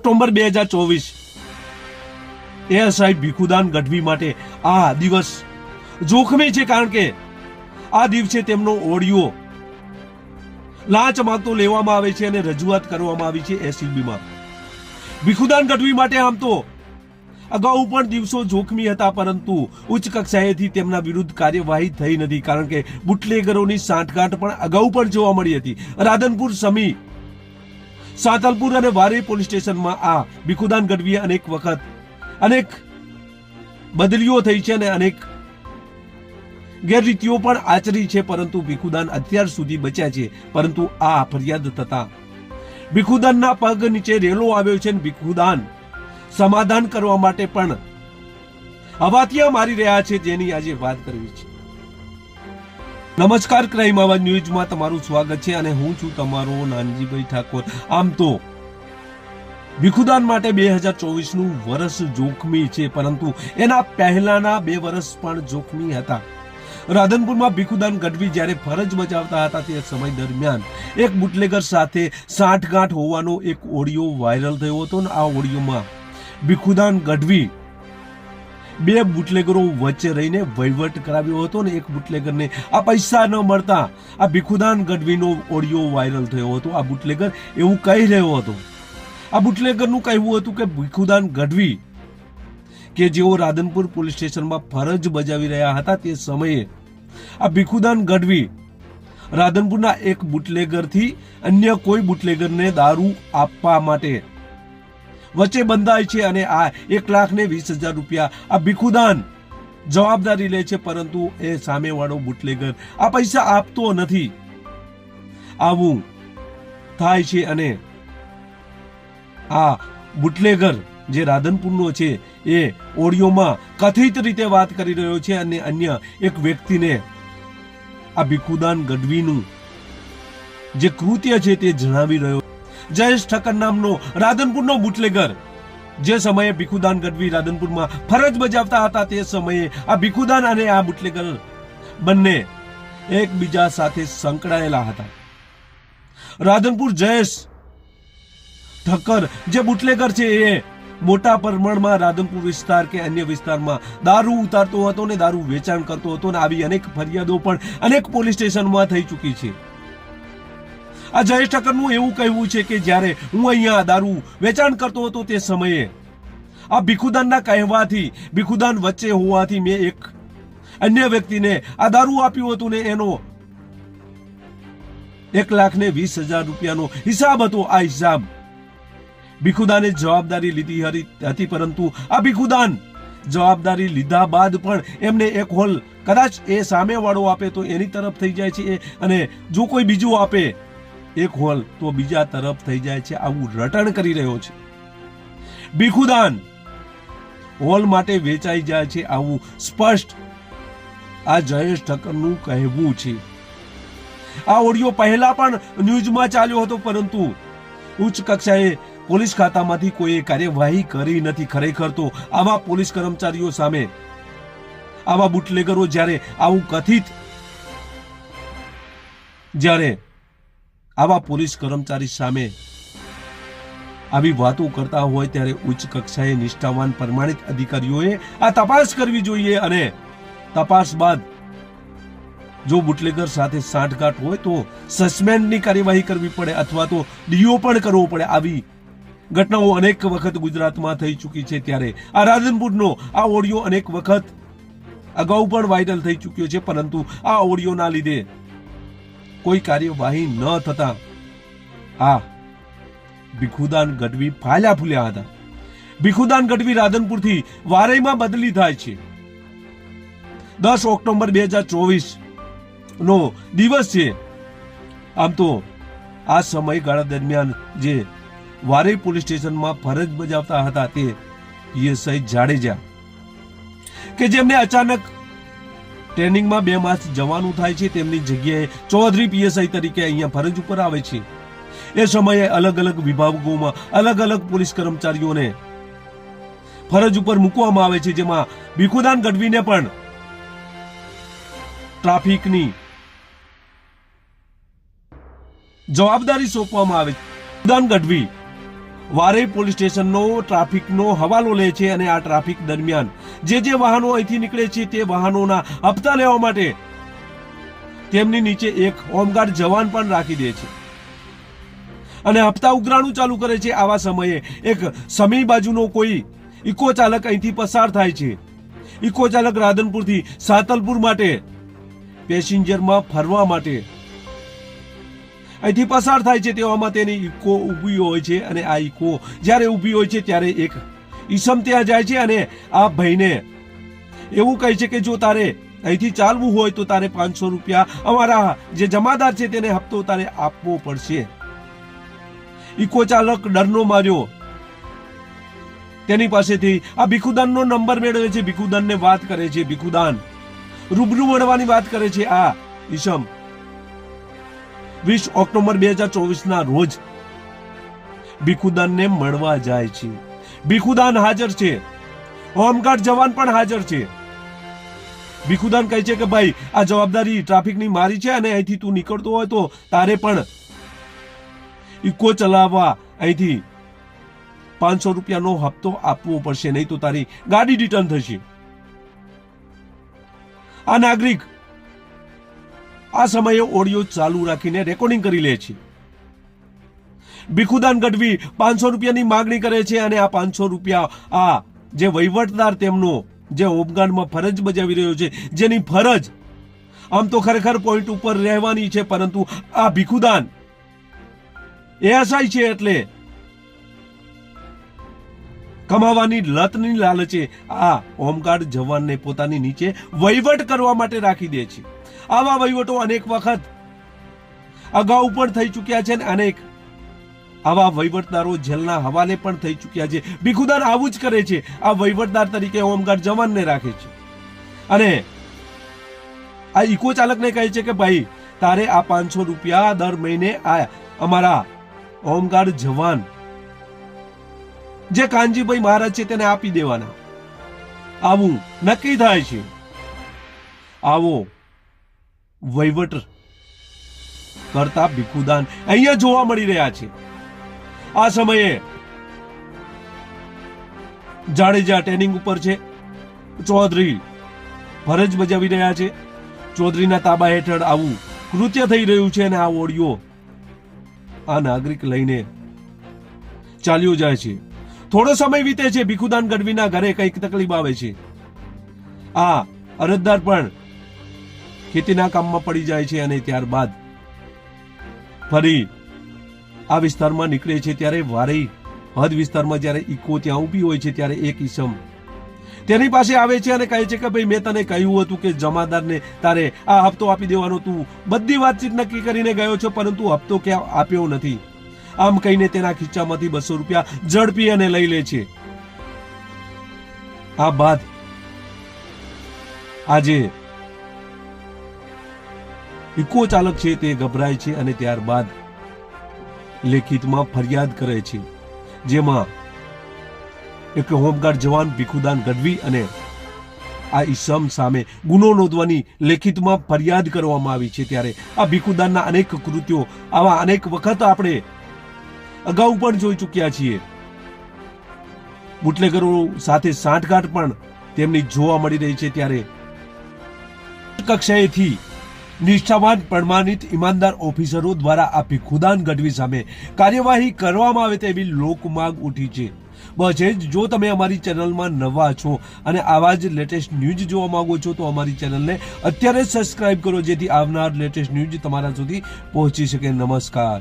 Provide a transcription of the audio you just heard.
October બે હજાર ચોવીસ. એએસઆઈ ભીખુદાન ગઢવી માટે આ દિવસ જોખમી છે કારણ કે આ દિવસે તેમનો ઓડિયો લાંચ માંગતો લેવામાં આવે છે અને રજૂઆત કરવામાં આવી છે એસીબીમાં ભીખુદાન ગઢવી માટે આમ તો અગાઉ પણ દિવસો જોખમી હતા, પરંતુ ઉચ્ચ કક્ષાએથી તેમના વિરુદ્ધ કાર્યવાહી થઈ નથી, કારણ કે બુટલેગરોની સાંઠગાંઠ પણ અગાઉ પણ જોવા મળી હતી. રાધનપુર સમી સાતલપુર અને વારે પોલીસ સ્ટેશનમાં આ ભીખુદાન ગઢવીએ અનેક વખત અનેક બદલીઓ થઈ છે અને અનેક ગેરરીતિઓ પણ આચરી છે, પરંતુ ભીખુદાન અત્યાર સુધી બચ્યા છે. પરંતુ આ ફરિયાદ થતા ભીખુદાનના પગ નીચે રેલો આવ્યો છે અને ભીખુદાન સમાધાન કરવા માટે પણ અવાતિયા મારી રહ્યા છે, જેની આજે વાત કરવી છે. નમસ્કાર, ક્રાઇમ આવાજ ન્યૂઝમાં તમારું સ્વાગત છે અને હું છું તમારો નાનજીભાઈ ઠાકોર. આમ તો ભીખુદાન માટે બે હજાર ચોવીસનું વર્ષ જોખમી છે, પરંતુ એના પહેલાના બે વર્ષ પણ જોખમી હતા. રાધનપુરમાં ભીખુદાન ગઢવી જ્યારે ફરજ બજાવતા હતા તે સમય દરમિયાન એક બુટલેગર સાથે સાંઠગાંઠ હોવાનો એક ઓડિયો વાયરલ થયો હતો ને આ ઓડિયોમાં ભીખુદાન ગઢવી બે બુટલેગરો વચ્ચે રહીને વહીવટ કરાવ્યો હતો ને એક બુટલેગરને આ પૈસા ન મળતા આ ભીખુદાન ગઢવીનો ઓડિયો વાયરલ થયો હતો. આ બુટલેગર એવું કહી રહ્યો હતો. આ બુટલેગરનું કહેવું હતું કે ભીખુદાન ગઢવી કે જેઓ રાધનપુર પોલીસ સ્ટેશનમાં ફરજ બજાવી રહ્યા હતા તે સમયે આ ભીખુદાન ગઢવી રાધનપુરના એક બુટલેગરથી અન્ય કોઈ બુટલેગરને દારૂ આપવા માટે વચ્ચે બંધાય છે અને આ એક લાખ ને વીસ હજાર રૂપિયા આ ભીખુદાન જવાબદારી લે છે, પરંતુ એ સામેવાળો બુટલેગર. આ પૈસા આપતો નથી. આવું થાય છે અને આ બુટલેગર જે રાધનપુરનો છે, એ ઓડિયોમાં કથિત રીતે વાત કરી રહ્યો છે અને અન્ય એક વ્યક્તિને આ ભીખુદાન ગઢવીનું જે કૃત્ય છે તે જણાવી રહ્યો જયેશ ઠક્કર નામનો રાધનપુરનો બુટલેગર. જે સમયે ભીખુદાન ગઢવી રાધનપુરમાં ફરજ બજાવતા હતા તે સમયે આ ભીખુદાન અને આ બુટલેગર બંને એકબીજા સાથે સંકળાયેલા હતા. રાધનપુર જયેશ ઠક્કર જે બુટલેગર છે એ મોટા પ્રમાણમાં રાધનપુર વિસ્તાર કે અન્ય વિસ્તારમાં દારૂ ઉતારતો હતો ને દારૂ વેચાણ કરતો હતો ને આવી અનેક ફરિયાદો પણ અનેક પોલીસ સ્ટેશનમાં થઈ ચૂકી છે. આ જયેશ ઠક્કરનું એવું કહેવું છે કે જ્યારે હું અહીંયા દારૂ વેચાણ કરતો હતો તે સમયે, આ ભીખુદાનના કહેવાથી, ભીખુદાન વચ્ચે હોવાથી મેં એક અન્ય વ્યક્તિને આ દારૂ આપ્યું હતું ને એનો એક લાખ ને વીસ હજાર રૂપિયાનો હિસાબ હતો. આ હિસાબ ભીખુદાને જવાબદારી લીધી હતી, પરંતુ આ ભીખુદાન જવાબદારી લીધા બાદ પણ એમને એક હોલ કદાચ એ સામેવાળો આપે તો એની તરફ થઈ જાય છે અને જો કોઈ બીજું આપે એક હોલ તો બીજા તરફ થઈ જાય છે આવું રટણ કરી રહ્યો છે. ભીખુદાન! હોલ માટે વેચાઈ જાય છે આવું સ્પષ્ટ આ જયેશ ઠક્કરનું કહેવું છે. આ ઓડિયો પહેલા પણ ન્યૂઝમાં ચાલ્યો હતો પરંતુ ઉચ્ચ કક્ષાએ પોલીસ ખાતામાંથી કોઈએ કાર્યવાહી કરી નથી. ખરેખર તો આવા પોલીસ કર્મચારીઓ સામે આવા બુટલેગરો જ્યારે આવું કથિત જ્યારે આવા પોલીસ કર્મચારી સામે આવી વાતો કરતા હોય ત્યારે ઉચ્ચ કક્ષાએ નિષ્ઠાવાન પ્રમાણિત અધિકારીઓએ આ તપાસ કરવી જોઈએ અને તપાસ બાદ જો બુટલેગર સાથે સાંઠગાંઠ હોય તો સસ્પેન્ડની કાર્યવાહી કરવી પડે અથવા તો ડીઓ પણ કરવો પડે આવી ઘટનાઓ અનેક વખત ગુજરાતમાં થઈ ચૂકી છે ત્યારે આ રાધનપુરનો આ ઓડિયો અનેક વખત અગાઉ પણ વાયરલ થઈ ચૂક્યો છે પરંતુ આ ઓડિયોના લીધે કોઈ કાર્યવાહી ન થતા આ ભીખુદાન ગઢવી ફાલ્યા ફૂલ્યા હતા. ભીખુદાન ગઢવી રાધનપુરથી વારઈમાં બદલી થાય છે. દસ ઓક્ટોબર બે હજાર ચોવીસ નો દિવસ છે. આમ તો આ સમયગાળા દરમિયાન જે વારઈ પોલીસ સ્ટેશનમાં ફરજ બજાવતા હતા તે પીએસઆઈ જાડેજા કે જેમને અચાનક ટ્રેનિંગમાં બે માસ જવાનું થાય છે, તેમની જગ્યાએ ચૌધરી પીએસઆઈ તરીકે અહીંયા ફરજ ઉપર આવે છે. એ સમયે અલગ અલગ વિભાગોમાં અલગ અલગ પોલીસ કર્મચારીઓને ફરજ ઉપર મૂકવામાં આવે છે, જેમાં ભીખુદાન ગઢવીને પણ ટ્રાફિકની જવાબદારી સોંપવામાં આવે છે. ભીખુદાન ગઢવી વારે પોલીસ સ્ટેશનનો ટ્રાફિકનો હવાલો લે છે અને આ ટ્રાફિક દરમિયાન જે જે વાહનો અહીંથી નીકળે છે તે વાહનોના હપ્તા લેવા માટે તેમની નીચે એક હોમગાર્ડ જવાન પણ રાખી દે છે. અને હપ્તા ઉઘરાણું ચાલુ કરે છે આવા સમયે એક સમી બાજુનો કોઈ ઇકો ચાલક અહીંથી પસાર થાય છે. ઇકો ચાલક રાધનપુરથી સાતલપુર માટે પેસેન્જરમાં ફરવા માટે અહીંથી પસાર થાય છે તેવામાં તેની ઇકો ઊભી હોય છે અને આ ઇકો જ્યારે ઊભી હોય છે ત્યારે એક ઈસમ ત્યાં જાય છે અને આ ભાઈને એવું કહે છે કે જો તારે અહીંથી ચાલવું હોય તો તારે પાંચસો રૂપિયા અમારા જે જમાદાર છે તેને હપ્તો તારે આપવો પડશે. ઇકો ચાલક ડરનો માર્યો. તેની પાસેથી આ ભીખુદાનનો નંબર મેળવે છે, ભીખુદાનને વાત કરે છે, ભીખુદાન. રૂબરૂ મળવાની વાત કરે છે આ ઈસમ. વીસ ઓક્ટોબર બે હજાર ચોવીસના રોજ ભીખુદાનને મળવા જાય છે. ભીખુદાન હાજર છે. હોમગાર્ડ જવાન પણ હાજર છે. ભીખુદાન કહે છે કે, ભાઈ, આ જવાબદારી ટ્રાફિકની મારી છે અને અહીંથી તું નીકળતો હોય તો તારે પણ ઇકો ચલાવવા અહીંથી પાંચસો રૂપિયાનો હપ્તો આપવો પડશે, નહીં તો તારી ગાડી રિટર્ન થશે. આ નાગરિક આ સમયે ઓડિયો ચાલુ રાખીને રેકોર્ડિંગ કરી લે છે. ભીખુદાન ગઢવી પાંચસો રૂપિયાની માગણી કરે છે અને આ પાંચસો રૂપિયા આ જે વહીવટદાર તેમનો જે હોમગાર્ડમાં ફરજ બજાવી રહ્યો છે, જેની ફરજ આમ તો ખરેખર પોઈન્ટ ઉપર રહેવાની છે, પરંતુ આ ભીખુદાન એએસઆઈ છે એટલે કમાવાની લતની લાલચે આ હોમગાર્ડ જવાનને પોતાની નીચે વહીવટ કરવા માટે રાખી દે છે. આવા વહીવટો અનેક વખત અગાઉ પણ થઈ ચૂક્યા છે અને અનેક આવા વહીવટદારો જેલના હવાલે પણ થઈ ચૂક્યા છે. ભીખુદાન આવું જ કરે છે. આ વહીવટદાર તરીકે હોમગાર્ડ જવાનને રાખે છે. અને આ ઇકો ચાલકને કહે છે કે, ભાઈ, તારે આ પાંચસો રૂપિયા દર મહિને આ અમારા હોમગાર્ડ જવાન જે કાનજીભાઈ મહારાજ છે તેને આપી દેવાના. આવું નક્કી થાય છે. આવો વહીવટ કરતા ભીખુદાન અહીંયા જોવા મળી રહ્યા છે. આ સમયે જાડેજા ટ્રેનિંગ ઉપર છે. ચૌધરી ફરજ બજાવી રહ્યા છે. ચૌધરીના તાબા હેઠળ આવું કૃત્ય થઈ રહ્યું છે અને આ ઓડિયો આ નાગરિક લઈને ચાલ્યો જાય છે. થોડો સમય વીતે છે. ભીખુદાન ગઢવીના ઘરે કંઈક તકલીફ આવે છે. આ અરજદાર પણ ખેતીના કામમાં પડી જાય છે અને ત્યારબાદ ફરી આ વિસ્તારમાં નીકળે છે ત્યારે વારઈ હદ વિસ્તારમાં જ્યારે ઈકો ત્યાં ઊભી હોય છે ત્યારે એક ઈસમ તેની પાસે આવે છે અને કહે છે કે ભાઈ, મેં તને કહ્યું હતું કે જમાદારને તારે આ હપ્તો આપી દેવાનો. તું બધી વાતચીત નક્કી કરીને ગયો છો, પરંતુ હપ્તો ક્યાં આપ્યો નથી. આમ કહીને તેના ખીચામાંથી બસો રૂપિયા ઝડપી અને લઈ લે છે. આ બાદ આજે ઇકો ચાલક છે તે ગભરાય છે અને ત્યારબાદ લેખિતમાં ફરિયાદ કરે છે, જેમાં એક હોમગાર્ડ જવાન ભીખુદાન ગઢવી અને આ ઈસમ સામે ગુનો નોંધવાની લેખિતમાં ફરિયાદ કરવામાં આવી છે ત્યારે આ ભીખુદાનના અનેક કૃત્યો, આવા અનેક વખત આપણે અગાઉ પણ જોઈ ચૂક્યા છીએ. બુટલેગરો સાથે સાંઠગાંઠ પણ તેમની જોવા મળી રહી છે ત્યારે કક્ષાએથી નિષ્ઠાવાન, પ્રમાણિત ઈમાનદાર ઓફિસરો દ્વારા આ ભીખુદાન ગઢવી સામે કાર્યવાહી કરવામાં આવે તેવી લોકમાંગ ઉઠી છે. બસ એ જ, જો તમે અમારી ચેનલમાં નવા છો અને આવા જ લેટેસ્ટ ન્યૂઝ જોવા માંગો છો, તો અમારી ચેનલને અત્યારે સબસ્ક્રાઇબ કરો, જેથી આવનાર લેટેસ્ટ ન્યૂઝ તમારા સુધી પહોંચી શકે. નમસ્કાર.